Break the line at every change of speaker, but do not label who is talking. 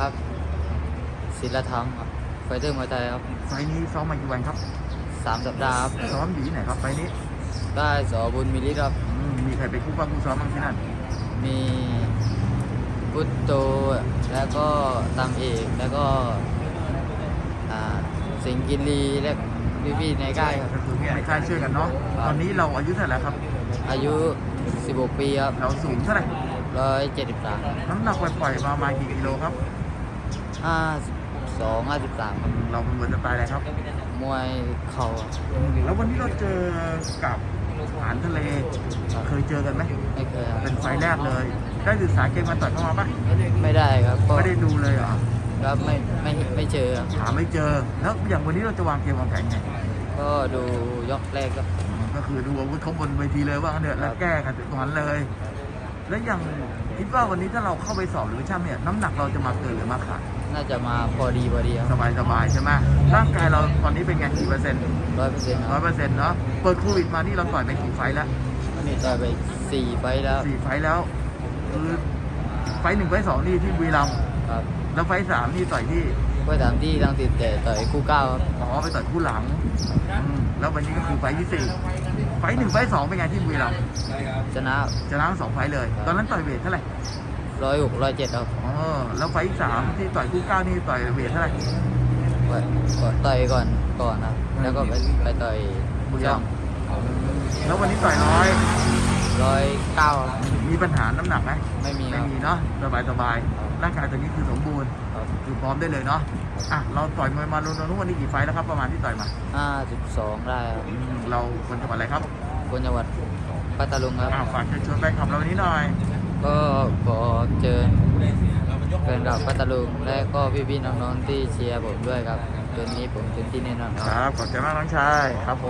ครับศิลธรรมครับไฟเตอร์มวยไทยครับ
ไฟล์นี้ซ้อมมากี่วันครับ
สามสัปดาห์ครับ
ซ้อมอยู่ที่ไหนครับไฟล์นี้
ได้สอบุญมิลิตครับ
อืมมีใครไปคู่บ้างคู่ซ้อมบ้างที่นั่น
มีพุตโตแล้วก็ตามเอกแล้วก็อ่าสิงห์กินรีและพี่ๆในค่ายครับ
ก็คือในค่ายช่วยกันเนาะ
ครับ
ตอนนี้เราอายุเท่าไหร่แล้วครับ
อายุ 16 ปีครับ
เราสูงเท่าไหร่
173
น้ำหนักปล่อยๆมาประมาณกี่กิโลครับ
52 53ครับ
เราเป็นมวยสไตล์อะไรครับ
มวยเข่าครับ
แล้ววันนี้เราเจอกับอาหารทะเล เคยเจอกันไหม
ไม่เคยครับ
เป็นไฟล์แรกเลย ได้ศึกษาเกมการต่อยเข้ามาปะ
ไม่ได้ครับก็
ไม่ได้ดูเลยเหรอ
ครับไม่ไม่ไม่เจอครับ
หาไม่เจอ แล้วอย่างวันนี้เราจะวางเกมวางแผนไง
ก็ดูยกแรกครับ
อืมก็คือดูอาวุธเขาบนเวทีเลยว่างั้นเถอะแล้วแก้กันตรงนั้นเลย แล้วอย่างคิดว่าวันนี้ถ้าเราเข้าไปสอบหรือช่างเนี่ยน้ำหนักเราจะมาเกินหรือมาขาด
น่าจะมาพอดีพอดีค
ส
รับบา
ยสบายๆใช่ไหมร่างกายเราตอนนี้เป็นไงกี่เปอร์เซ็นต์
ร้อยเปอร์เซ็นต์ค
ร้อ
รั
ย
บ
เปอร์เซ็นต์เนาะเปิดโควิดมานี่เราต่อยไปกี่ไฟล์แล้ว
ต่อยไปสี่ไฟต์แล้ว
สี่ไฟล์แล้วคือไฟล์หนึ่งไฟล์สองนี่ที่บุรีรัมย์
ครับ
แล้วไฟล์สามนี่ต่อยที่
ก็ตามที่ตั้งติดแต่ต่อยคู่เก้าครับ
อ๋อไปต่อยคู่หลังอืมแล้ววันนี้ก็คือไฟล์ที่สี่ ไฟล์หนึ่งไฟล์สองเป็นไงที่บุรีรัมย์
ชนะ
ชนะทั้งสองไฟล์เลย ตอนนั้นต่อยเวทเท่าไหร่
ร้อยหกร้อยเจ็ดครับ
อ๋อแล้วไฟล์ที่สามที่ต่อยคู่เก้านี่ต่อยเวทเท่าไหร่
ก็ก็ต่อยก่อนก่อนครับแล้วก็ไปไปต่อย
บุรี
ช่
รั
อง
มย์แล้ววันนี้ต่อยร้อย
ร้อยเก้า
มีปัญหาน้ำหนักไหม
ไม่มีค
ไม่
รับ
มีเนาะสบายสบายๆ ร่างกายตัวนี้คือสมบูรณ์
ครับ
คือพร้อมได้เลยเนาะอะเราต่อยมวยมาโดนๆวันนี้กี่ไฟล์แล้วครับประมาณที่ต่อยมา
ห้าสิบสองได้ครับ
อืมเราคนจังหวัดอะไรครับ
คนจังหวัดพัทลุงครับ
อะฝากเชิญชวนแฟนคลับเราวันนี้หน่อย
ก็ขอเชิญแฟนคลับพัทลุงและก็พี่ๆน้องๆที่เชียร์ผมด้วยครับคืนนี้ผมเต็มที่แน่นอนครับ
ครับขอบใจมากน้องชายครับผม